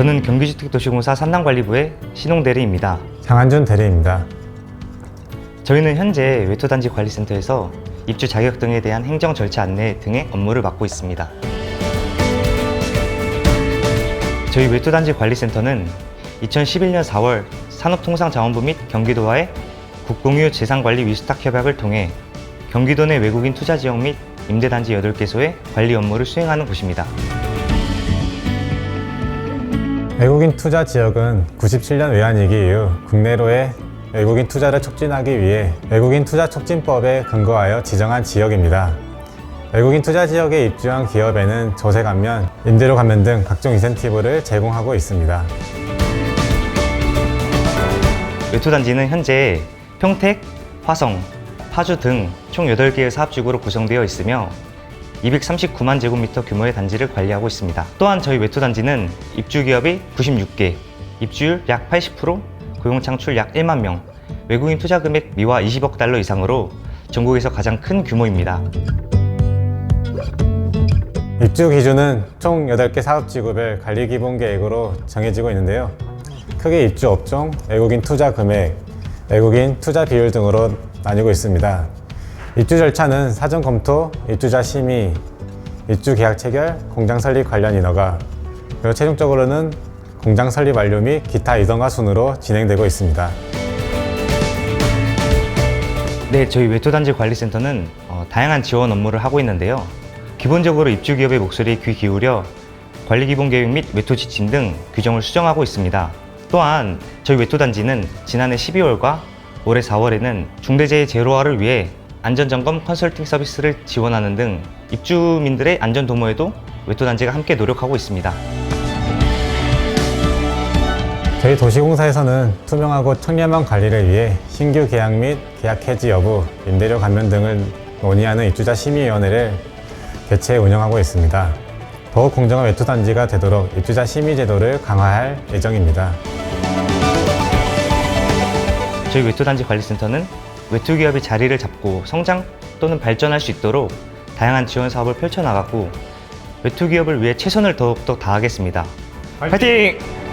저는 경기주택도시공사 산남관리부의 신홍대리입니다. 장한준 대리입니다. 저희는 현재 외토단지 관리센터에서 입주 자격 등에 대한 행정 절차 안내 등의 업무를 맡고 있습니다. 저희 외토단지 관리센터는 2011년 4월 산업통상자원부 및 경기도와의 국공유 재산관리 위수탁 협약을 통해 경기도 내 외국인 투자 지역 및 임대단지 8개소의 관리 업무를 수행하는 곳입니다. 외국인 투자 지역은 97년 외환위기 이후 국내로의 외국인 투자를 촉진하기 위해 외국인 투자 촉진법에 근거하여 지정한 지역입니다. 외국인 투자 지역에 입주한 기업에는 조세 감면, 임대료 감면 등 각종 인센티브를 제공하고 있습니다. 외토단지는 현재 평택, 화성, 파주 등 총 8개의 사업지구로 구성되어 있으며 239만 제곱미터 규모의 단지를 관리하고 있습니다. 또한 저희 외토단지는 입주 기업이 96개, 입주율 약 80%, 고용 창출 약 1만 명, 외국인 투자 금액 미화 20억 달러 이상으로 전국에서 가장 큰 규모입니다. 입주 기준은 총 8개 사업지구별 관리 기본 계획으로 정해지고 있는데요. 크게 입주 업종, 외국인 투자 금액, 외국인 투자 비율 등으로 나뉘고 있습니다. 입주 절차는 사전 검토, 입주자 심의, 입주 계약 체결, 공장 설립 관련 인허가, 그리고 최종적으로는 공장 설립 완료 및 기타 이동화 순으로 진행되고 있습니다. 네, 저희 외토단지 관리센터는 어, 다양한 지원 업무를 하고 있는데요. 기본적으로 입주 기업의 목소리에 귀 기울여 관리 기본 계획 및 외토 지침 등 규정을 수정하고 있습니다. 또한 저희 외토단지는 지난해 12월과 올해 4월에는 중대재해 제로화를 위해 안전점검 컨설팅 서비스를 지원하는 등 입주민들의 안전 도모에도 외토단지가 함께 노력하고 있습니다. 저희 도시공사에서는 투명하고 청렴한 관리를 위해 신규 계약 및 계약 해지 여부, 임대료 감면 등을 논의하는 입주자 심의위원회를 개최 운영하고 있습니다. 더욱 공정한 외투단지가 되도록 입주자 심의 제도를 강화할 예정입니다. 저희 외투단지 관리센터는 외투 기업이 자리를 잡고 성장 또는 발전할 수 있도록 다양한 지원 사업을 펼쳐나갔고 외투 기업을 위해 최선을 더욱더 다하겠습니다. 파이팅!